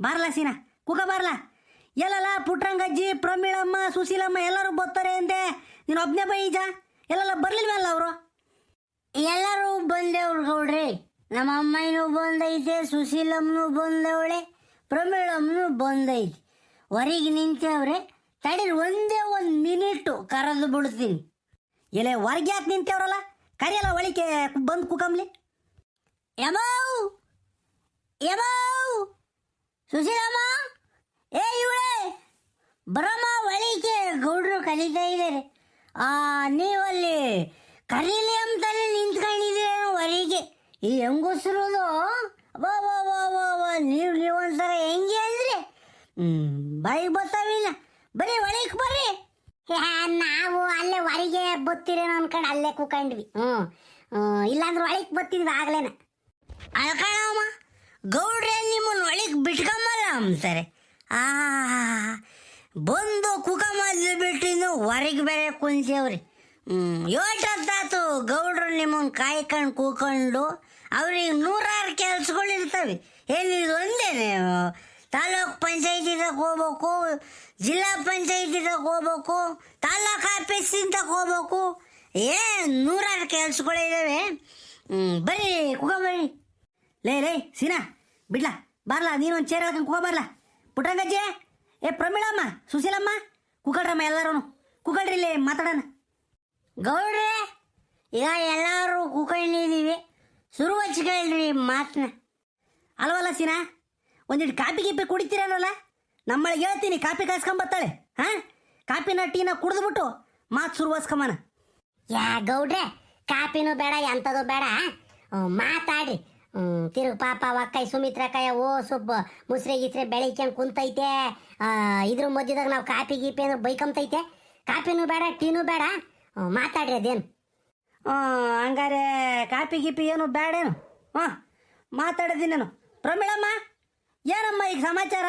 ಬಾರ್ಲ ಸೀನಾ ಕುಕ ಬಾರ್ಲ. ಎಲ್ಲಲ್ಲ ಪುಟ್ರಂಗಜ್ಜಿ ಪ್ರಮೀಳಮ್ಮ ಸುಶೀಲಮ್ಮ ಎಲ್ಲರೂ ಬರ್ತಾರೆ ಅಂದೆ. ನೀನು ಒಬ್ಬನೇ ಬೈಜ ಎಲ್ಲಲ್ಲ ಬರ್ಲಿಲ್ವಲ್ಲ ಅವರು? ಎಲ್ಲರೂ ಬಂದೇವ್ರು ಗೌಡ್ರಿ. ನಮ್ಮ ಅಮ್ಮನೂ ಬಂದೈತೆ ಸುಶೀಲಮ್ಮನೂ ಬಂದವಳೆ ಪ್ರಮೀಳಮ್ಮನು ಬಂದೈತಿ. ಹೊರಗೆ ನಿಂತೇವ್ರೆ ತಡೀರಿ ಒಂದೇ ಒಂದು ಮಿನಿಟು ಕರೆದು ಬಿಡ್ತೀನಿ. ಎಲೆ ಹೊರಗೆ ಯಾಕೆ ನಿಂತೇವ್ರಲ್ಲ ಕರಿಯಲ್ಲ ಒಳಿಕೆ ಬಂದು ಕುಕಂಬ್ಲಿ ಯಮೌ! ಯಮೌ! ಸುಶೀಲಮ್ಮ? ಏ, ಇವಳೆ! ಬರಮ್ಮ ಒಳಿಕೆ ಗೌಡ್ರು ಕಲಿತಾ ಇದ್ದಾರೆ. ಆ, ನೀವಲ್ಲಿ ಕರೀಲಿ ಅಂತಾನೆ ನಿಂತ್ಕೊಂಡಿದ್ದೀರೇನು ಒಳಿಗೆ ಈ ಹೆಂಗಸ್ರದು? ಬಾ ಬಾ ಬಾ ಬಾ ಬಾ ನೀವು ನೀವೊಂಥರ ಹೆಂಗೆ ಅಂದ್ರೆ? ಬಾಯಿಗೆ ಬರ್ತಾವಿಲ್ಲ ಬರೀ ಒಳಗೆ ಬರ್ರಿ. ನಾವು ಅಲ್ಲೇ ಹೊರಗೆ ಬತ್ತಿರೇನೋ ಅನ್ಕೊಂಡು ಅಲ್ಲೇ ಕೂಕೊಂಡ್ವಿ ಹ್ಞೂ ಇಲ್ಲಾಂದ್ರೆ ಒಳಗೆ ಬತ್ತಿದ್ವಿ ಆಗ್ಲೇನ. ಅಳ್ಕಣಮ್ಮ ಗೌಡ್ರೆ, ನಿಮ್ಮನ್ನ ಒಳಗೆ ಬಿಟ್ಕೊಂಬಲ್ಲ ಅಂತಾರೆ. ಆ, ಬಂದು ಕುಕಮಲ್ಲಿ ಬಿಟ್ಟಿದ್ದು ಹೊರಗೆ ಬೇರೆ ಕುಂತೇವ್ರಿ ಯೋಟತ್ತಾತು ಗೌಡ್ರು ನಿಮ್ಮನ್ನು ಕಾಯ್ಕೊಂಡು ಕೂಕೊಂಡು ಅವ್ರಿಗೆ ನೂರಾರು ಕೆಲ್ಸಗಳು ಇರ್ತವೆ. ಏನಿದು ಒಂದೇನೆ? ತಾಲೂಕ್ ಪಂಚಾಯತಿದಾಗ ಹೋಗ್ಬೇಕು, ಜಿಲ್ಲಾ ಪಂಚಾಯತಿದಾಗ ಹೋಗ್ಬೇಕು, ತಾಲೂಕ್ ಆಫೀಸಿಂದ ಹೋಗ್ಬೇಕು. ಏ, ನೂರಾರು ಕೆಲ್ಸಗಳಿದ್ದಾವೆ ಬರ್ರಿ ಕುಕೊಂಬರ್ರಿ ಲೇ ಲೇ, ಸೀನಾ, ಬಿಡ್ಲಾ, ಬಾರ್ಲಾ ನೀನೊಂದು ಚೇರ್ ಹೇಳ್ಕೊಂಡು ಕುಕ ಬಾರ್ಲಾ. ಪುಟ್ರಂಗಜ್ಜಿ ಏ ಪ್ರಮೀಳಮ್ಮ, ಸುಶೀಲಮ್ಮ ಕುಕಳ್ರಮ್ಮ ಎಲ್ಲರೂ ಕುಕಳ್ರಿ ಇಲ್ಲಿ ಮಾತಾಡೋಣ. ಗೌಡ್ರೆ, ಈಗ ಎಲ್ಲರೂ ಕೂಕೊಂಡಿದ್ದೀವಿ ಶುರು ಹಚ್ಕೊಳ್ರಿ ಮಾತನ್ನ ಅಲ್ವಲ್ಲ ಸೀನಾ? ಒಂದಿಟ್ಟು ಕಾಪಿ ಗೀಪಿ ಕುಡಿತೀರಲ್ಲ ನಮ್ಮಳಿಗೆ ಹೇಳ್ತೀನಿ, ಕಾಪಿ ಕಾಯ್ಸ್ಕೊಂಬತ್ತಾಳೆ, ಹಾಂ? ಕಾಪಿನ ಟೀನ ಕುಡಿದ್ಬಿಟ್ಟು ಮಾತು ಶುರುವಾಸ್ಕೊಂಬನ. ಯಾ ಗೌಡ್ರೆ, ಕಾಪಿನೂ ಬೇಡ ಎಂಥದ್ದು ಬೇಡ ಮಾತಾಡಿ. ಮಾತಾಡ್ರಿ ತಿರುಗ್ ಪಾಪ ಒಕ್ಕೈ ಸುಮಿತ್ರ ಅಕ್ಕಾಯ ಓ ಸೊಪ್ಪು ಮುಸ್ರೆ ಗಿಸ್ರೆ ಬೆಳಿಕೊಂಡು ಕುಂತೈತೆ. ಇದ್ರ ಮಧ್ಯದಾಗ ನಾವು ಕಾಪಿ ಗೀಪಿ ಅಂದ್ರೆ ಬೈಕಂತೈತೆ. ಕಾಪಿನೂ ಬೇಡ, ಟೀನೂ ಬೇಡ. ಮಾತಾಡ್ರಿ ಅದೇನು. ಹಂಗಾರೆ ಕಾಪಿ ಗೀಪಿ ಏನು ಬೇಡೇನು ಹಾಂ ಮಾತಾಡಿದ್ದೀನಿ ನಾನು. ಪ್ರಮೀಳಮ್ಮ, ಏನಮ್ಮ ಈಗ ಸಮಾಚಾರ?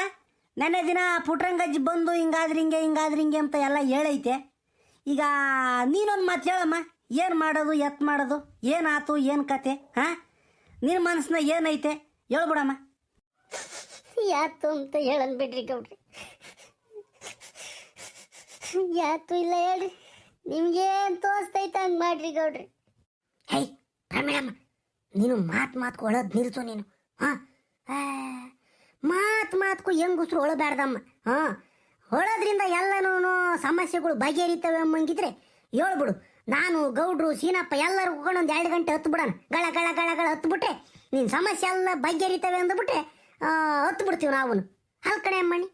ನೆನ್ನೆ ದಿನ ಪುಟ್ರಂಗಜ್ಜಿ ಬಂದು ಹಿಂಗಾದ್ರೆ ಹಿಂಗೆ ಹಿಂಗಾದ್ರೆ ಹಿಂಗೆ ಅಂತ ಎಲ್ಲ ಹೇಳೈತೆ. ಈಗ ನೀನೊಂದು ಮಾತು ಹೇಳಮ್ಮ. ಏನು ಮಾಡೋದು, ಎತ್ ಮಾಡೋದು, ಏನಾತು, ಏನು ಕತೆ, ಹಾಂ? ನಿನ್ನ ಮನಸ್ಸಿನ ಏನೈತೆ? ಹೇಳ್ಬಿಡಮ್ಮ. ಯಾತು ಅಂತ ಹೇಳನ್ ಬಿಡ್ರಿ ಗೌಡ್ರಿ. ಯಾತು ಇಲ್ಲ ಹೇಳ್ರಿ ನಿಮ್ಗೇನ್ ತೋರಿಸ್ತೈತ ಹಂಗ್ ಮಾಡ್ರಿ ಗೌಡ್ರಿ. ಹೇ ಪ್ರಮೀಳಮ್ಮ ನೀನು ಮಾತ್ ಮಾತ್ಕು ಒಳದ್ ನಿಲ್ಸು ನೀನು. ಹಾ? ಮಾತ್ ಮಾತ್ಕು ಹೆಂಗುಸ್ರು ಒಳಬಾರ್ದಮ್ಮ ಹಾ? ಹೊಳೋದ್ರಿಂದ ಎಲ್ಲನೂ ಸಮಸ್ಯೆಗಳು ಬಗೆಹರಿತವೆ ಅಂಬಂಗಿದ್ರೆ ಹೇಳ್ಬಿಡು. ನಾನು, ಗೌಡ್ರು, ಸೀನಪ್ಪ ಎಲ್ಲರೂ ಹೋಗೋಣ ಎರಡು ಗಂಟೆ ಹತ್ತು ಬಿಡೋಣ. ಗಳ ಗಳ ಗಳ ಗಳ ಹತ್ತು ಬಿಟ್ರೆ ನಿನ್ನ ಸಮಸ್ಯೆ ಎಲ್ಲ ಬಗೆಹರಿತವೆ ಅಂದ್ಬಿಟ್ಟೆ ಹತ್ತು ಬಿಡ್ತೀವಿ ನಾವು ಅಲ್ ಕಡೆ ಅಮ್ಮಣ್ಣಿ.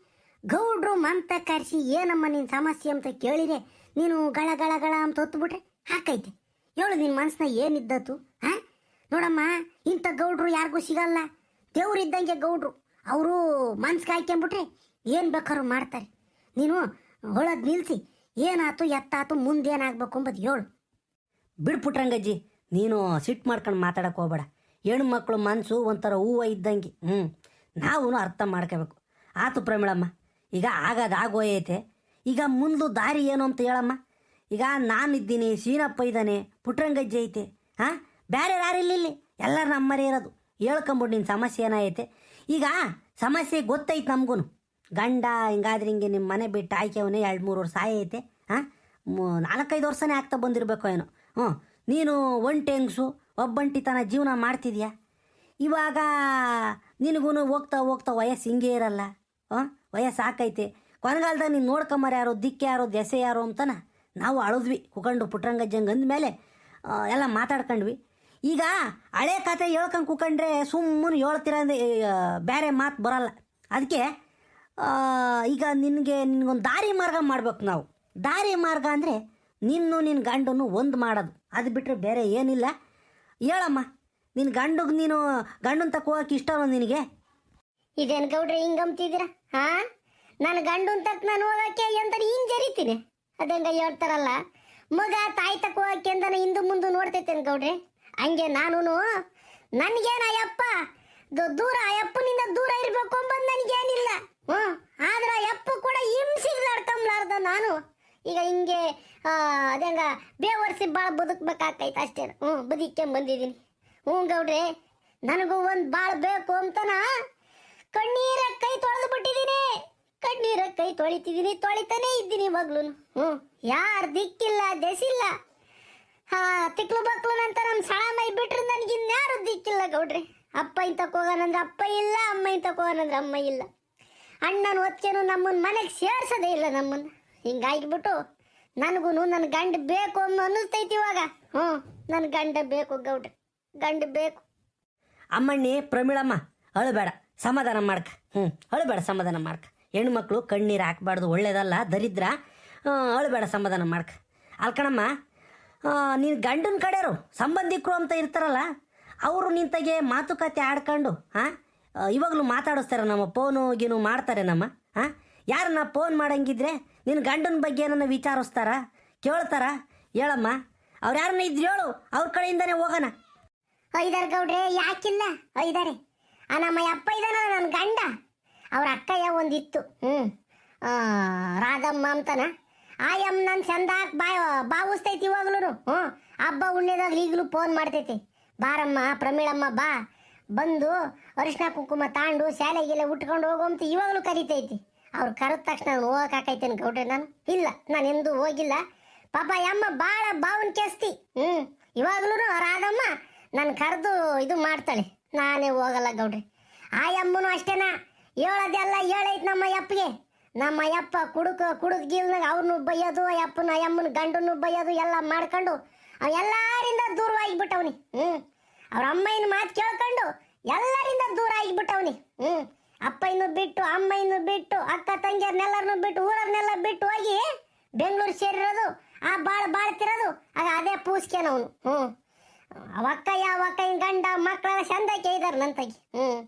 ಗೌಡ್ರು ಮಂತ ಕರೆಸಿ, ಏನಮ್ಮ ನಿನ್ನ ಸಮಸ್ಯೆ ಅಂತ ಕೇಳಿರೆ ನೀನು ಗಳ ಗಳ ಗಳ ಅಂತ ಹೊತ್ತು ಬಿಟ್ರೆ ಹಾಕೈತೆ. ಹೇಳು ನಿನ್ನ ಮನ್ಸನ್ನ ಏನಿದ್ದತ್ತು ಹಾ ನೋಡಮ್ಮ, ಇಂಥ ಗೌಡ್ರು ಯಾರಿಗೂ ಸಿಗಲ್ಲ. ದೇವ್ರಿದ್ದಂಗೆ ಗೌಡ್ರು. ಅವರು ಮನ್ಸಿಗೆ ಹಾಕ್ಯಂಬಿಟ್ರೆ ಏನು ಬೇಕಾದ್ರು ಮಾಡ್ತಾರೆ. ನೀನು ಹೊಳದ್ ನಿಲ್ಸಿ ಏನಾತು, ಎತ್ತಾತು, ಮುಂದೇನಾಗ್ಬೇಕು ಅಂಬದು ಹೇಳು. ಬಿಡು ಪುಟ್ರಂಗಜ್ಜಿ ನೀನು ಸಿಟ್ಟು ಮಾಡ್ಕೊಂಡು ಮಾತಾಡಕ್ಕೆ ಹೋಗ್ಬೇಡ. ಹೆಣ್ಣು ಮಕ್ಕಳು ಮನಸ್ಸು ಒಂಥರ ಹೂವು ಇದ್ದಂಗೆ. ಹ್ಞೂ ನಾವೂ ಅರ್ಥ ಮಾಡ್ಕೋಬೇಕು. ಆತು ಪ್ರಮೀಳಮ್ಮ, ಈಗ ಆಗದು ಆಗೋಯೈತೆ. ಈಗ ಮುಂದೆ ದಾರಿ ಏನು ಅಂತ ಹೇಳಮ್ಮ. ಈಗ ನಾನಿದ್ದೀನಿ, ಸೀನಪ್ಪ ಇದ್ದಾನೆ ಪುಟ್ರಂಗಜ್ಜಿ ಐತೆ. ಹಾಂ ಬೇರೆ ಇಲ್ಲ ಇಲ್ಲಿ? ಎಲ್ಲರೂ ನಮ್ಮರೇ ಇರೋದು. ಹೇಳ್ಕೊಂಬಿಡು ನಿನ್ನ ಸಮಸ್ಯೆ ಏನೈತೆ ಈಗ ಸಮಸ್ಯೆ ಗೊತ್ತೈತೆ ನಮಗೂ ಗಂಡ ಹಿಂಗಾದ್ರೆ ಹಿಂಗೆ ನಿಮ್ಮ ಮನೆ ಬಿಟ್ಟು ಆಯ್ಕೆವನೇ ಎರಡು ಮೂರು ವರ್ಷ ಆಯೈತೆ ಹಾಂ? ನಾಲ್ಕೈದು ವರ್ಷನೇ ಆಗ್ತಾ ಬಂದಿರಬೇಕು ಏನೋ. ಹ್ಞೂ ನೀನು ಒಂಟಿ ಹೆಂಗ್ಸು? ಒಬ್ಬಂಟಿತನ ಜೀವನ ಮಾಡ್ತಿದ್ಯಾ? ಇವಾಗ ನಿನಗೂ ಹೋಗ್ತಾ ಹೋಗ್ತಾ ವಯಸ್ಸು ಹಿಂಗೆ ಇರಲ್ಲ. ಹಾಂ? ವಯಸ್ಸು ಸಾಕೈತೆ. ಕೊನೆಗಾಲದಾಗ ನೀನು ನೋಡ್ಕೊಂಬರ ಯಾರು, ದಿಕ್ಕೆ ಯಾರು, ದೆಸೆ ಯಾರು ಅಂತನ ನಾವು ಅಳದ್ವಿ, ಕುಕಂಡು ಪುಟ್ರಂಗಜ್ಜಂಗೆ ಅಂದಮೇಲೆ ಎಲ್ಲ ಮಾತಾಡ್ಕೊಂಡ್ವಿ. ಈಗ ಹಳೆ ಕತೆ ಹೇಳ್ಕೊಂಡು ಕುಕಂಡ್ರೆ ಸುಮ್ಮನೆ ಹೇಳ್ತೀರ ಅಂದ್ರೆ ಬೇರೆ ಮಾತು ಬರಲ್ಲ. ಅದಕ್ಕೆ ಈಗ ನಿನಗೆ ನಿನಗೊಂದು ದಾರಿ ಮಾರ್ಗ ಮಾಡ್ಬೇಕು ನಾವು. ದಾರಿ ಮಾರ್ಗ ಅಂದರೆ ನಿನ್ನು ನಿನ್ನ ಗಂಡನ್ನು ಒಂದು ಮಾಡೋದು. ಅದು ಬಿಟ್ಟರೆ ಬೇರೆ ಏನಿಲ್ಲ. ಹೇಳಮ್ಮ ನಿನ್ನ ಗಂಡಗೆ ನೀನು ಗಂಡನ ತಕ್ಕ ಹೋಗಕ್ಕೆ ನಿನಗೆ? ಇದೇನು ಗೌಡ್ರಿ ಅಂಬ್ತಿದ್ದೀರ? ಹಾಂ? ನನ್ನ ಗಂಡನ ತಕ್ಕ ನಾನು ಹೋಗಕ್ಕೆ ಅಂತ ಹಿಂಗೆ ಜರಿತೀನಿ? ಅದಂಗೆ ಹೇಳ್ತಾರಲ್ಲ, ಮಗ ತಾಯಿ ತಕ್ಕ ಹೋಗಕ್ಕೆ ಅಂತ ಹಿಂದೆ ಮುಂದೆ ನೋಡ್ತೈತೇನು ಗೌಡ್ರಿ? ಹಂಗೆ ನಾನು ನನ್ಗೇನ ಅಯ್ಯಪ್ಪ ದ- ದೂರ, ಅಯ್ಯಪ್ಪನಿಂದ ದೂರ ಇರ್ಬೇಕು ಅಂಬದ್ ನನಗೇನಿಲ್ಲ. ಹ್ಞೂ, ಆದ್ರೆ ಅಪ್ಪ ಕೂಡ ಹಿಂಸಿಗೆ ನಡ್ಕೊಂಬ್ಲಾರ್ದ ನಾನು. ಈಗ ಹಿಂಗೆ ಅದಂಗ ಬೇವರ್ಸಿ ಭಾಳ ಬದುಕ್ಬೇಕಾಗ್ತೈತೆ ಅಷ್ಟೇ ಹ್ಞೂ ಬದುಕೊಂಡ್ ಬಂದಿದ್ದೀನಿ. ಹ್ಞೂ ಗೌಡ್ರೆ, ನನಗೂ ಒಂದು ಭಾಳ ಬೇಕು ಅಂತನ? ಕಣ್ಣೀರ ಕೈ ತೊಳೆದು ಬಿಟ್ಟಿದ್ದೀನಿ. ಕಣ್ಣೀರ ಕೈ ತೊಳಿತಿದ್ದೀನಿ, ತೊಳಿತಾನೇ ಇದ್ದೀನಿ ಇವಾಗ್ಲೂ ಹ್ಞೂ, ಯಾರು ದಿಕ್ಕಿಲ್ಲ, ದೆಸಿಲ್ಲ. ಹಾ, ತಿಕ್ಲು ಬಕ್ಲು ನಂತರ ನಮ್ಮ ಸಳ ಮೈ ಬಿಟ್ರೆ ನನಗೆ ಇನ್ಯಾರು ದಿಕ್ಕಿಲ್ಲ ಗೌಡ್ರಿ. ಅಪ್ಪ ಇಂತಕ್ಕೆ ಹೋಗೋಣಂದ್ರೆ ಅಪ್ಪ ಇಲ್ಲ ಅಮ್ಮ ಇಂತಕ್ಕೆ ಹೋಗೋಣಂದ್ರೆ ಅಮ್ಮ ಇಲ್ಲ. ಅಣ್ಣನ ಒತ್ತೇನು ನಮ್ಮನ್ನು ಮನೆಗೆ ಸೇರ್ಸೋದೇ ಇಲ್ಲ ನಮ್ಮನ್ನ ಹಿಂಗಾಗಿಬಿಟ್ಟು ನನಗೂ ನನ್ನ ಗಂಡ ಬೇಕು ಅನ್ನೋ ಅನ್ನಿಸ್ತೈತಿ ಇವಾಗ. ಹ್ಞೂ ನನ್ನ ಗಂಡ ಬೇಕು ಗೌಡ್ರಿ. ಗಂಡ ಬೇಕು. ಅಮ್ಮಣ್ಣಿ, ಪ್ರಮೀಳಮ್ಮ, ಅಳಬೇಡ, ಸಮಾಧಾನ ಮಾಡ್ಕ. ಹ್ಞೂ, ಅಳಬೇಡ, ಸಮಾಧಾನ ಮಾಡ್ಕ. ಹೆಣ್ಮಕ್ಳು ಕಣ್ಣೀರು ಹಾಕ್ಬಾರ್ದು, ಒಳ್ಳೇದಲ್ಲ, ದರಿದ್ರ. ಅಳುಬೇಡ, ಸಮಾಧಾನ ಮಾಡ್ಕ. ಅಲ್ಕಣಮ್ಮ ನೀನು ಗಂಡನ ಕಡೆಯವರು ಸಂಬಂಧಿಕರು ಅಂತ ಇರ್ತಾರಲ್ಲ ಅವರು ನಿಂತಾಗೆ ಮಾತುಕತೆ ಆಡ್ಕೊಂಡು ಹಾಂ ಇವಾಗಲೂ ಮಾತಾಡಿಸ್ತಾರೆ ನಮ್ಮ ಫೋನು ಗೀನು ಮಾಡ್ತಾರೆ ನಮ್ಮ ಹಾಂ ಯಾರನ್ನ ಫೋನ್ ಮಾಡಂಗಿದ್ರೆ ನಿನ್ನ ಗಂಡನ ಬಗ್ಗೆ ಏನನ್ನ ವಿಚಾರಿಸ್ತಾರ, ಕೇಳ್ತಾರ? ಹೇಳಮ್ಮ. ಅವ್ರು ಯಾರನ್ನ ಇದ್ರು ಹೇಳು, ಅವ್ರ ಕಡೆಯಿಂದನೇ ಹೋಗೋಣ. ಐದಾರು ಗೌಡ್ರೆ, ಯಾಕಿಲ್ಲ? ಐದಾರೆ ಆ ನಮ್ಮ ಅಪ್ಪ ಇದಾನ ನನ್ನ ಗಂಡ? ಅವ್ರ ಅಕ್ಕಯ್ಯ ಒಂದಿತ್ತು ಹ್ಞೂ ರಾಧಮ್ಮ ಅಂತನ? ಆ ಎಂ ನನ್ನ ಚಂದ ಬಾಯ, ಬಾವಿಸ್ತೈತಿ ಇವಾಗ್ಲೂ ಹ್ಞೂ ಹಬ್ಬ ಉಣ್ಣೆದಾಗ ಈಗಲೂ ಫೋನ್ ಮಾಡ್ತೈತಿ. ಬಾರಮ್ಮ, ಪ್ರಮೀಳಮ್ಮ, ಬಾ. ಬಂದು ಅರಿಶಿನ ಕುಂಕುಮ ತಾಂಡು ಶಾಲೆಗೆಲ್ಲ ಉಟ್ಕೊಂಡು ಹೋಗುವಂತ ಇವಾಗಲೂ ಕರಿತೈತಿ. ಅವ್ರು ಕರೆದ ತಕ್ಷಣ ನಾನು ಹೋಗಕ್ಕಾಕೈತೇನೆ ಗೌಡ್ರೆ ನಾನು? ಇಲ್ಲ, ನಾನು ಎಂದೂ ಹೋಗಿಲ್ಲ. ಪಾಪ ಯಮ್ಮ ಭಾಳ ಬಾವನ್ ಕೆಸ್ತಿ. ಹ್ಞೂ ಇವಾಗ್ಲೂ ರಾಧಮ್ಮ ನಾನು ಕರೆದು ಇದು ಮಾಡ್ತಾಳೆ. ನಾನೇ ಹೋಗಲ್ಲ ಗೌಡ್ರಿ. ಆ ಯಮ್ಮನು ಅಷ್ಟೇನಾ? ಹೇಳೋದೆಲ್ಲ ಹೇಳೈತೆ ನಮ್ಮ ಯಪ್ಪಗೆ ನಮ್ಮ ಯಪ್ಪ ಕುಡುಕ ಕುಡುಕ್ ಗೀಲ್ನಾಗ ಅವ್ರನ್ನು ಬೈಯೋದು ಅಯ್ಯಪ್ಪನ ಯಪ್ಪನ ಯಮ್ಮನ ಗಂಡನ್ನು ಬೈಯೋದು ಎಲ್ಲ ಮಾಡ್ಕೊಂಡು ಅವ ಎಲ್ಲರಿಂದ ದೂರವಾಗಿಬಿಟ್ಟವನಿ ಹ್ಮ್. ಅವ್ರ ಅಮ್ಮಯ್ಯನ ಮಾತು ಕೇಳ್ಕೊಂಡು ಎಲ್ಲರಿಂದ ದೂರ ಆಗಿಬಿಟ್ಟವನಿ. ಹ್ಞೂ ಅಪ್ಪ ಇನ್ನು ಬಿಟ್ಟು, ಅಮ್ಮಯ್ಯನು ಬಿಟ್ಟು, ಅಕ್ಕ ತಂಗಿಯರ್ನೆಲ್ಲರನ್ನು ಬಿಟ್ಟು ಊರನ್ನೆಲ್ಲ ಬಿಟ್ಟು ಹೋಗಿ ಬೆಂಗಳೂರು ಸೇರಿರೋದು, ಆ ಬಾಳ ಬಾಳ್ತಿರೋದು, ಆಗ ಅದೇ ಪೂಸ್ಕೇನವನು ಹ್ಮ್. ಅವಕ್ಕ ಯಾವ ಅಕ್ಕನ ಗಂಡ ಮಕ್ಕಳೆಲ್ಲ ಚಂದಕ್ಕೆ ನನ್ನ ನಂತಾಗಿ ಹ್ಮ್.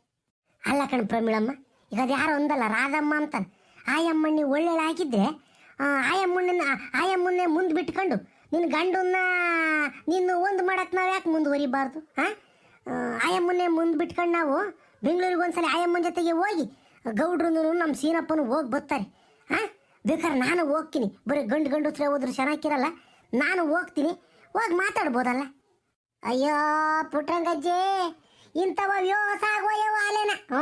ಅಲ್ಲ ಕಣ್ ಪ್ರಮೀಳಮ್ಮ ಈಗ ಅದು ಯಾರು ಒಂದಲ್ಲ, ರಾಧಮ್ಮ ಅಂತಾನೆ. ಆಯಮ್ಮಣ್ಣಿ ಒಳ್ಳೆಯ ಹಾಕಿದ್ರೆ ಆಯಮ್ಮಣ್ಣನ ಆಯಮ್ಮನ್ನೇ ಮುಂದೆ ಬಿಟ್ಕೊಂಡು ನಿನ್ನ ಗಂಡನ್ನ ನಿನ್ನ ಒಂದು ಮಾಡಕ್ಕೆ ನಾವು ಯಾಕೆ ಮುಂದುವರಿಬಾರ್ದು ಹಾಂ ಆಯಮ್ಮನ್ನೇ ಮುಂದೆ ಬಿಟ್ಕೊಂಡು ನಾವು ಬೆಂಗಳೂರಿಗೆ ಒಂದ್ಸಲ ಆಯಮ್ಮನ ಜೊತೆಗೆ ಹೋಗಿ ಗೌಡ್ರು ನಮ್ಮ ಸೀನಪ್ಪನು ಹೋಗಿ ಬರ್ತಾರೆ ಹಾಂ ಬೇಕಾದ್ರೆ ನಾನು ಹೋಗ್ತೀನಿ. ಬರೀ ಗಂಡು ಗಂಡು ಹತ್ರ ಹೋದ್ರೆ ಚೆನ್ನಾಗಿರಲ್ಲ, ನಾನು ಹೋಗ್ತೀನಿ. ಹೋಗಿ ಮಾತಾಡ್ಬೋದಲ್ಲ? ಅಯ್ಯೋ ಪುಟ್ರಂಗಜ್ಜಿ ಇಂಥವ ವ್ಯೋಸಾಗೋಯವ ಅಲೆನ ಹ್ಞೂ?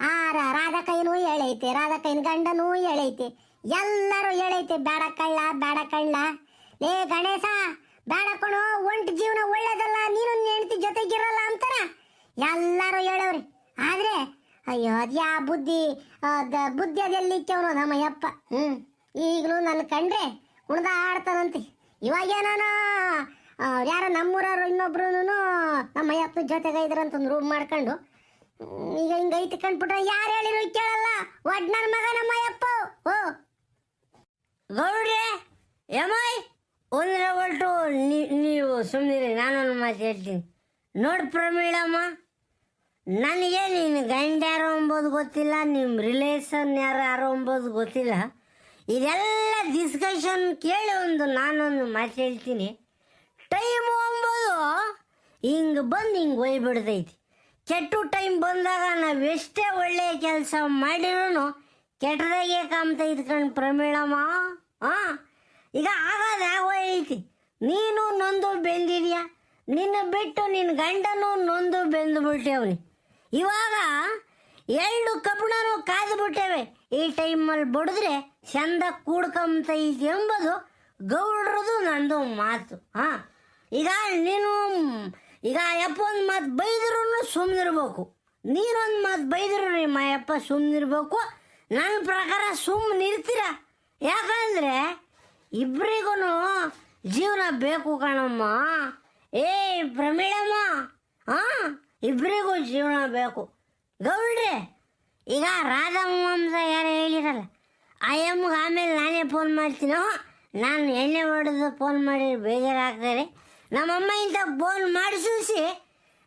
ಆರ ರಾಧಕೈನು ಹೇಳೈತೆ ರಾಧಕೈನ ಗಂಡನೂ ಎಳೈತೆ. ಎಲ್ಲರೂ ಹೇಳೈತೆ ಬೇಡ ಕಳ್ಳ ಬೇಡ ಕಳ್ಳ ಲೇ ಗಣೇಶ, ಬೇಡ ಕಣೋ, ಒಂಟ ಜೀವನ ಒಳ್ಳೇದಲ್ಲ ನೀನು ಹೆಂಡತಿ ಜೊತೆಗಿರಲ್ಲ ಅಂತಾರ? ಎಲ್ಲರೂ ಹೇಳವ್ರಿ. ಆದ್ರೆ, ಅಯ್ಯೋ ಅದ್ಯಾ ಬುದ್ಧಿ? ಬುದ್ಧಿ ಅದೆಲ್ಲಿಕ್ಕವನು ನಮ್ಮ ಯಪ್ಪ ಹ್ಞೂ ಈಗಲೂ ನನ್ನ ಕಂಡ್ರೆ ಕುಣ್ದ ಆಡ್ತಾನಂತೆ. ಇವಾಗೇನಾನ ಯಾರ ನಮ್ಮೂರವ್ರು ಇನ್ನೊಬ್ರು ನಮ್ಮ ಯಪ್ಪ ಜೊತೆಗೆ ಇದ್ರಂತ ರೂಮ್ ಮಾಡ್ಕೊಂಡು ಈಗ ಹಿಂಗೆ ಐತಿ ಕಂಡ್ಬಿಟ್ರೆ ಯಾರು ಹೇಳಿರು ಕೇಳಲ್ಲ? ಒಡ್ ನನ್ನ ಮಗ ನಮ್ಮ ಯಪ್ಪ ಓ. ಗೌಡ್ರೆ ಯಮಾಯ್ ಒಂದರ ಒಟ್ಟು ನೀವು ಸುಮ್ಮನಿರಿ ನಾನೊಂದು ಮಾತು ಹೇಳ್ತೀನಿ. ನೋಡಿ ಪ್ರಮೀಳಮ್ಮ, ನನಗೆ ನಿನ್ನ ಗಂಡ ಯಾರು ಅಂಬೋದು ಗೊತ್ತಿಲ್ಲ ನಿಮ್ಮ ರಿಲೇಷನ್ ಯಾರು ಯಾರು ಅಂಬೋದು ಗೊತ್ತಿಲ್ಲ. ಇದೆಲ್ಲ ಡಿಸ್ಕಷನ್ ಕೇಳಿ ಒಂದು ನಾನೊಂದು ಮಾತು ಹೇಳ್ತೀನಿ. ಟೈಮು ಅಂಬೋದು, ಹಿಂಗೆ ಬಂದು ಹಿಂಗೆ ಒಯ್ಬಿಡ್ತೈತಿ ಕೆಟ್ಟು ಟೈಮ್ ಬಂದಾಗ ನಾವು ಎಷ್ಟೇ ಒಳ್ಳೆಯ ಕೆಲಸ ಮಾಡಿರೂ ಕೆಟ್ಟದಾಗೆ ಕಾಮ್ತೈತಿ ಕಣ್ ಪ್ರಮೀಳಮ್ಮ ಹಾಂ ಈಗ ಆಗದ ಹೋಯ್ತಿ ನೀನು ನೊಂದು ಬೆಂದಿದ್ಯಾ? ನಿನ್ನ ಬಿಟ್ಟು ನಿನ್ನ ಗಂಡನು ನೊಂದು ಬೆಂದು ಬಿಟ್ಟೇವ್ರಿ ಇವಾಗ ಎರಡು ಕಬ್ಬಣನು ಕಾದು ಬಿಟ್ಟೇವೆ ಈ ಟೈಮಲ್ಲಿ ಬಡಿದ್ರೆ ಚಂದ ಕೂಡ್ಕೊಂಬತೈತಿ ಎಂಬುದು ಗೌಡ್ರದು ನಂದು ಮಾತು. ಹಾಂ, ಈಗ ನೀನು, ಈಗ ಯಪ್ಪೊಂದು ಮಾತು ಬೈದ್ರೂ ಸುಮ್ಮನಿರ್ಬೇಕು ನೀನೊಂದು ಮಾತು ಬೈದ್ರು ನಿಮ್ಮ ಯಪ್ಪ ಸುಮ್ಮನಿರ್ಬೇಕು ನನ್ನ ಪ್ರಕಾರ ಸುಮ್ಮನಿರ್ತೀರ ಯಾಕಂದರೆ ಇಬ್ಬರಿಗೂ ಜೀವನ ಬೇಕು ಕಣಮ್ಮ. ಏ, ಪ್ರಮೀಳಮ್ಮ ಹಾಂ ಇಬ್ಬರಿಗೂ ಜೀವನ ಬೇಕು. ಗೌಡ್ರಿ, ಈಗ ರಾಧಮಂಸ ಯಾರು ಹೇಳಿರಲ್ಲ ಆಯಮ್ಮಗೆ ಆಮೇಲೆ ನಾನೇ ಫೋನ್ ಮಾಡ್ತೀನೋ. ನಾನು ಎಣ್ಣೆ ಹೊಡೆದು ಫೋನ್ ಮಾಡಿ ಬೇಜಾರಾಗ್ತಾರೆ ನಮ್ಮಮ್ಮ ಇಂಥ ಫೋನ್ ಮಾಡಿಸಿ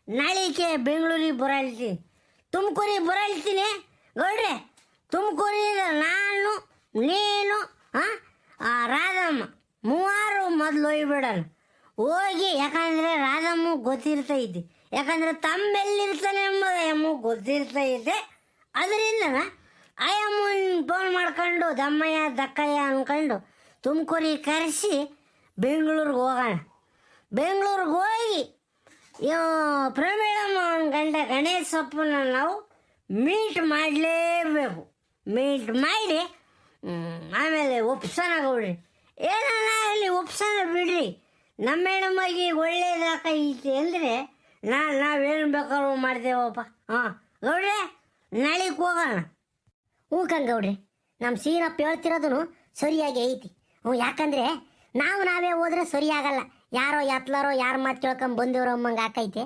ನಾಳಿಕೆ ಬೆಂಗಳೂರಿಗೆ ಬರಲ್ತೀನಿ ತುಮಕೂರಿಗೆ ಬರಲ್ತೀನಿ. ಗೌಡ್ರೆ ತುಮಕೂರಿಂದ ನಾನು, ನೀನು ಹಾಂ ಆ ರಾಧಮ್ಮ, ಮೂವಾರು ಮೊದಲು ಹೋಗ್ಬಿಡಲ್ಲ ಹೋಗಿ, ಯಾಕಂದರೆ ರಾಧಮ್ಮ ಗೊತ್ತಿರ್ತೈತಿ ಯಾಕಂದರೆ ತಮ್ಮೆಲ್ಲಿರ್ತಾನೆ ಎಂಬುದು ಅಮ್ಮ ಗೊತ್ತಿರ್ತೈತೆ ಅದರಿಂದ ಅಯ್ಯಮ್ಮನ ಫೋನ್ ಮಾಡ್ಕೊಂಡು, ದಮ್ಮಯ್ಯ, ದಕ್ಕಯ್ಯ ಅಂದ್ಕೊಂಡು ತುಮಕೂರಿಗೆ ಕರೆಸಿ ಬೆಂಗಳೂರಿಗೆ ಹೋಗೋಣ. ಬೆಂಗಳೂರಿಗೆ ಹೋಗಿ, ಯೋ ಅವನ ಗಂಡ ಗಣೇಶಪ್ಪನ ನಾವು ಮೀಟ್ ಮಾಡಲೇಬೇಕು. ಮೀಟ್ ಮಾಡಿ ಆಮೇಲೆ ಒಪ್ಸನ ಗೌಡ್ರಿ ಏನನ್ನ ಇಲ್ಲಿ ಒಪ್ಸನ ಬಿಡ್ರಿ. ನಮ್ಮ ಹೆಣ್ಮಗಿ ಒಳ್ಳೇದಾಕೈತಿ ಅಂದರೆ ನಾ ನಾವೇನು ಬೇಕಾದ್ರೂ ಮಾಡ್ತೇವಪ್ಪ. ಹಾಂ, ಗೌಡ್ರಿ, ನಾಳೆಗೆ ಹೋಗೋಣ. ಹ್ಞೂ ಕಂಗೌಡ್ರಿ ನಮ್ಮ ಸೀನಪ್ಪ ಹೇಳ್ತಿರೋದು ಸರಿಯಾಗಿ ಐತಿ. ಹ್ಞೂ, ಯಾಕಂದ್ರೆ ನಾವು ನಾವೇ ಹೋದ್ರೆ ಸರಿಯಾಗಲ್ಲ. ಯಾರೋ ಎತ್ಲಾರೋ ಯಾರು ಮಾತು ಕೇಳ್ಕೊಂಡು ಬಂದವರು ಅಮ್ಮಂಗೆ ಆಕೈತೆ.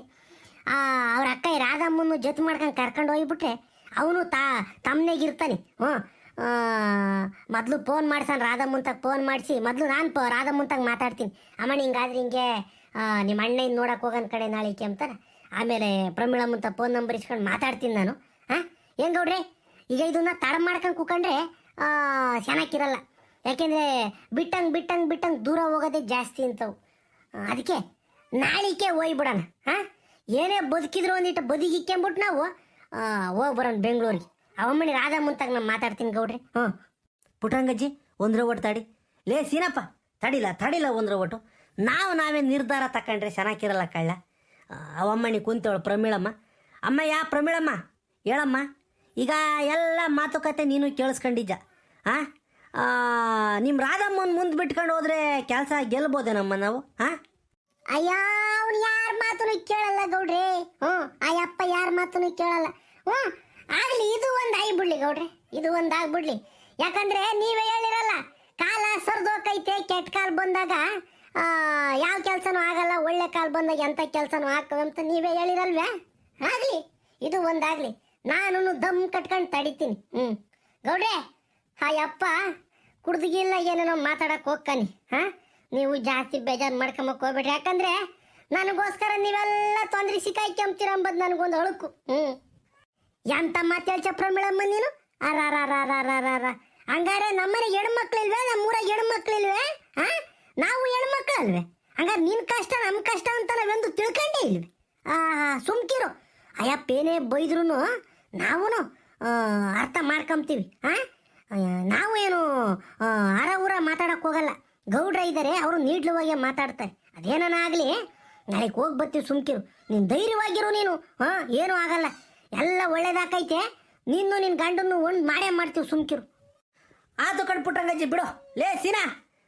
ಅವ್ರ ಅಕ್ಕ ರಾಧಮ್ಮನ್ನು ಜೊತೆ ಮಾಡ್ಕೊಂಡು ಕರ್ಕೊಂಡು ಹೋಗಿಬಿಟ್ರೆ ಅವನು ತಾ ತಮ್ಮನೆಗಿರ್ತಾನೆ ಹ್ಞೂ ಮೊದಲು ಫೋನ್ ಮಾಡ್ಸಾನ, ರಾಧಮ್ಮಂತಾಗ ಫೋನ್ ಮಾಡಿಸಿ. ಮೊದಲು ನಾನು ಪ, ರಾಧಮ್ಮಂತಾಗ ಮಾತಾಡ್ತೀನಿ. ಅಮ್ಮ ಹಿಂಗಾದ್ರೆ ಹಿಂಗೆ ನಿಮ್ಮ ನಿಮ್ಮ ಅಣ್ಣನ ನೋಡಕ್ಕೆ ಹೋಗೋಣ ಕಡೆ ನಾಳಿಕೆ ಅಂತಾರೆ ಆಮೇಲೆ ಪ್ರಮೀಳಮ್ಮಂತ ಫೋನ್ ನಂಬರ್ ಇಸ್ಕೊಂಡು ಮಾತಾಡ್ತೀನಿ ನಾನು. ಹಾಂ ಏನು ನೋಡ್ರಿ ಈಗ ಇದನ್ನ ತಡ ಮಾಡ್ಕೊಂಡು ಕೂಕೊಂಡ್ರೆ ಚೆನ್ನಾಗಿರಲ್ಲ ಯಾಕೆಂದ್ರೆ ಬಿಟ್ಟಂಗೆ ಬಿಟ್ಟಂಗೆ ಬಿಟ್ಟಂಗೆ ದೂರ ಹೋಗೋದೇ ಜಾಸ್ತಿ ಅಂತವು. ಅದಕ್ಕೆ ನಾಳಿಕೆ ಹೋಗ್ಬಿಡೋಣ ಹಾಂ ಏನೇ ಬದುಕಿದ್ರು ಒಂದಿಟ್ಟು ಬದುಕಿಕ್ಕೆಂಬಿಟ್ಟು ನಾವು ಹೋಗಿ ಬರೋಣ ಬೆಂಗಳೂರಿಗೆ. ಅವಮ್ಮನಿ ರಾಧಾ ಮುಂತಾಗ ನಾನು ಮಾತಾಡ್ತೀನಿ ಗೌಡ್ರಿ. ಹ್ಞೂ ಪುಟ್ಟಂಗಜ್ಜಿ ಒಂದ್ರ ಓಟ್ ತಡಿ. ಲೇ ಸೀನಪ್ಪ ತಡಿಲ್ಲ ತಡಿಲ್ಲ ಒಂದ್ರ ಒಟ್ಟು. ನಾವು ನಾವೇ ನಿರ್ಧಾರ ತಕೊಂಡ್ರೆ ಚೆನ್ನಾಗಿರಲ್ಲ ಕಳ್ಳ. ಆ, ಅವಮ್ಮಣಿ ಕುಂತವಳು ಪ್ರಮೀಳಮ್ಮ. ಅಮ್ಮ ಯಾ ಪ್ರಮೀಳಮ್ಮ? ಹೇಳಮ್ಮ. ಈಗ ಎಲ್ಲ ಮಾತುಕತೆ ನೀನು ಕೇಳಿಸ್ಕೊಂಡಿದ್ದ. ಹಾಂ ನಿಮ್ಮ ರಾಧಮ್ಮನ ಮುಂದೆ ಬಿಟ್ಕೊಂಡು ಹೋದ್ರೆ ಕೆಲಸ ಗೆಲ್ಬೋದೇನಮ್ಮ ನಾವು? ಹಾಂ ಅಯ್ಯ ಅವ್ನು ಯಾರ ಮಾತನ್ನು ಕೇಳಲ್ಲ ಗೌಡ್ರಿ. ಹ್ಞೂ ಅಯ್ಯಪ್ಪ ಯಾರ ಮಾತನ್ನು ಕೇಳಲ್ಲ. ಹ್ಞೂ ಆಗ್ಲಿ, ಇದು ಒಂದು ಬುಳ್ಳಿ ಗೌಡ್ರಿ, ಇದು ಒಂದು ಆಗ್ಬಿಡ್ಲಿ. ಯಾಕಂದ್ರೆ ನೀವೇ ಹೇಳಿರಲ್ಲ, ಕಾಲ ಸರ್ದೋಕೈತೆ, ಕೆಟ್ಟ ಕಾಲ ಬಂದಾಗ ಯಾವ ಕೆಲಸನೂ ಆಗಲ್ಲ, ಒಳ್ಳೆ ಕಾಲ ಬಂದಾಗ ಎಂಥ ಕೆಲಸನೂ ಅಂತ ನೀವೇ ಹೇಳಿರಲ್ವೇ? ಆಗ್ಲಿ, ಇದು ಒಂದಾಗ್ಲಿ ನಾನು ದಮ್ ಕಟ್ಕೊಂಡು ತಡಿತೀನಿ. ಹ್ಞೂ ಗೌಡ್ರೆ, ಹಾಯಪ್ಪ, ಕುಡ್ದಿಗಿಲ್ಲ ಏನೇನೋ ಮಾತಾಡಕ್ಕೆ ಹೋಗ್ಕಾನಿ. ಹಾ? ನೀವು ಜಾಸ್ತಿ ಬೇಜಾರು ಮಾಡ್ಕೊಂಬಕ್ ಹೋಗ್ಬೇಡ್ರಿ. ಯಾಕಂದ್ರೆ, ನನಗೋಸ್ಕರ ನೀವೆಲ್ಲ ತೊಂದ್ರೆ ಸಿಕ್ಕಾಯ್ಕೊಂಬ್ತೀರ ಅಂಬದ್ ನನಗೊಂದು ಅಳುಕು. ಹ್ಮ್. ಎಂತ ಮಾತೇಳ ಚಪ್ರ ಮೇಡಮ್ ನೀನು? ಅರಾರಾರಾರಾರಾರ ಹಂಗಾರೆ ನಮ್ಮನೆ ಹೆಣ್ಮಕ್ಳಿಲ್ವೇ? ನಮ್ಮೂರಾಗ ಹೆಣ್ಮಕ್ಳಿಲ್ವೇ? ಹಾ ನಾವು ಹೆಣ್ಮಕ್ಳಲ್ವೇ? ಹಂಗಾರೆ ನಿನ್ ಕಷ್ಟ ನಮ್ಮ ಕಷ್ಟ ಅಂತ ನಾವೆಂದು ತಿಳ್ಕೊಂಡೇ ಇಲ್ವೇ? ಆ ಸುಮ್ಕಿರು. ಅಯ್ಯಪ್ಪ ಏನೇ ಬೈದ್ರು ನಾವು ಅರ್ಥ ಮಾಡ್ಕೊಂತೀವಿ ಹಾ ನಾವು ಏನು ಅರ ಊರ ಮಾತಾಡಕ್ ಹೋಗಲ್ಲ. ಗೌಡ್ರ ಇದ್ದಾರೆ ಅವರು ನೀಡ್ಲುವಾಗಿ ಮಾತಾಡ್ತಾರೆ. ಅದೇನನ ಆಗಲಿ ನಾಳೆಗೆ ಹೋಗಿ ಬರ್ತೀವಿ ಸುಮ್ಕಿರು. ನೀನು ಧೈರ್ಯವಾಗಿರು ನೀನು. ಹಾ ಏನೂ ಆಗಲ್ಲ. ಎಲ್ಲ ಒಳ್ಳೇದಾಕೈತೆ. ನಿನ್ನು ನಿನ್ನ ಗಂಡನ್ನು ಒಂದು ಮಾಡೇ ಮಾಡ್ತೀವಿ ಸುಮ್ಕಿರು. ಆತು ಕಣ್ ಪುಟ್ಟಂಗಜ್ಜಿ, ಬಿಡು. ಲೇ, ಸೀನಾ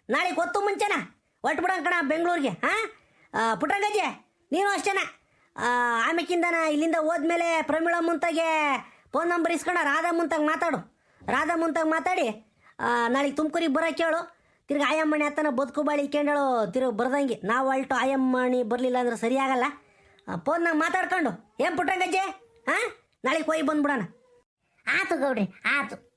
ನಾಳೆ ಗೊತ್ತು ಮುಂಚೆನ? ಒಟ್ಟು ಬಿಡೋಣ ಕಣ, ಬೆಂಗಳೂರಿಗೆ, ಹಾಂ? ಪುಟ್ಟಂಗಜ್ಜಿ, ನೀನು ಅಷ್ಟೇನ? ಆಮೇಕಿಂದನ ಇಲ್ಲಿಂದ ಹೋದ್ಮೇಲೆ ಪ್ರಮೀಳ ಮುಂತಾಗೆ ಫೋನ್ ನಂಬರ್ ಇಸ್ಕೊಂಡ ರಾಧಾ ಮುಂತಾಗ ಮಾತಾಡು. ರಾಧಾ ಮುಂತಾಗ ಮಾತಾಡಿ ನಾಳೆಗೆ ತುಮಕೂರಿಗೆ ಬರೋಕೆ ಕೇಳು ತಿರ್ಗಿ ಆಯಮ್ಮಣಿ ಹತ್ತನ ಬದುಕು ಬಾಳಿ ಕೇಳು ತಿರುಗಿ ಬರ್ದಂಗೆ. ನಾವು ಅಲ್ಟು ಆಯಮ್ಮಣಿ ಬರಲಿಲ್ಲ ಅಂದ್ರೆ ಸರಿಯಾಗಲ್ಲ. ಫೋನ್ನಾಗ ಮಾತಾಡ್ಕೊಂಡು. ಏನು ಪುಟ್ಟಂಗಜ್ಜಿ? ಹಾಂ? ನಾಳೆಗೆ ಹೋಗಿ ಬಂದ್ಬಿಡೋಣ. ಆತು ಗೌಡ್ರಿ ಆತು.